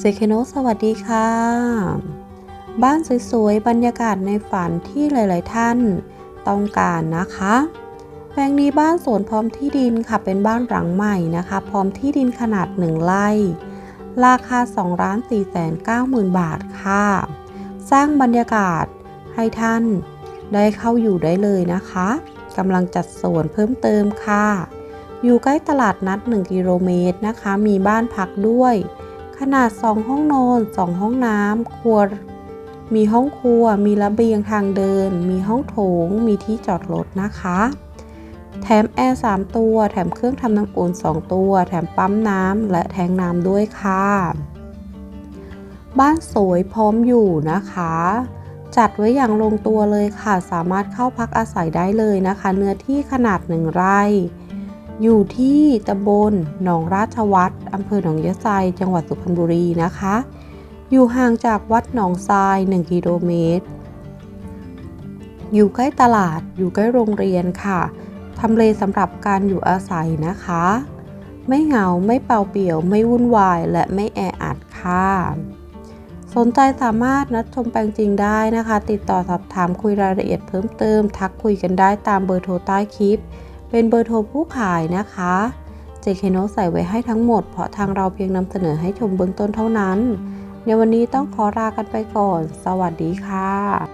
เซเคโนสวัสดีค่ะ บ้านสวยๆ บรรยากาศในฝันที่หลายๆท่านต้องการนะคะ แปลงนี้บ้านสวนพร้อมที่ดินค่ะ เป็นบ้านหลังใหม่นะคะ พร้อมที่ดินขนาด 1ไร่ ราคา2ล้าน4แสน9หมื่นบาทค่ะ สร้างบรรยากาศให้ท่านได้เข้าอยู่ได้เลยนะคะกำลังจัดสวนเพิ่มเติมค่ะ อยู่ใกล้ตลาดนัด 1 กิโลเมตรนะคะ มีบ้านพักด้วย ขนาด 2 ห้องนอน 2 ห้องน้ำครัว มีห้องครัว มีระเบียงทางเดิน มีห้องโถง มีที่จอดรถนะคะ แถมแอร์ 3 ตัว แถมเครื่องทำน้ำอุ่น 2 ตัว แถมปั๊มน้ำและแทงน้ำด้วยค่ะ บ้านสวยพร้อมอยู่นะคะ จัดไว้อย่างลงตัวเลยค่ะ สามารถเข้าพักอาศัยได้เลยนะคะ เนื้อที่ขนาด 1 ไร่ อยู่ที่ตำบลหนองราชวัตรอำเภอหนองยะไซจังหวัดสุพรรณบุรีนะคะ อยู่ห่างจากวัดหนองทราย 1 กิโลเมตร อยู่ใกล้ตลาด อยู่ใกล้โรงเรียนค่ะทำเลสำหรับการอยู่อาศัยนะคะ ไม่เหงา ไม่เปล่าเปลี่ยว ไม่วุ่นวาย และไม่แออัดค่ะ สนใจสามารถนัดชมแปลงจริงได้นะคะ ติดต่อสอบถามคุยรายละเอียดเพิ่มเติม ทักคุยกันได้ตามเบอร์โทรใต้คลิป เป็นเบอร์โทรผู้ขายนะคะเจเคโนใส่ไว้ให้ทั้งหมด เพราะทางเราเพียงนำเสนอให้ชมเบื้องต้นเท่านั้น ในวันนี้ต้องขอลากันไปก่อน สวัสดีค่ะ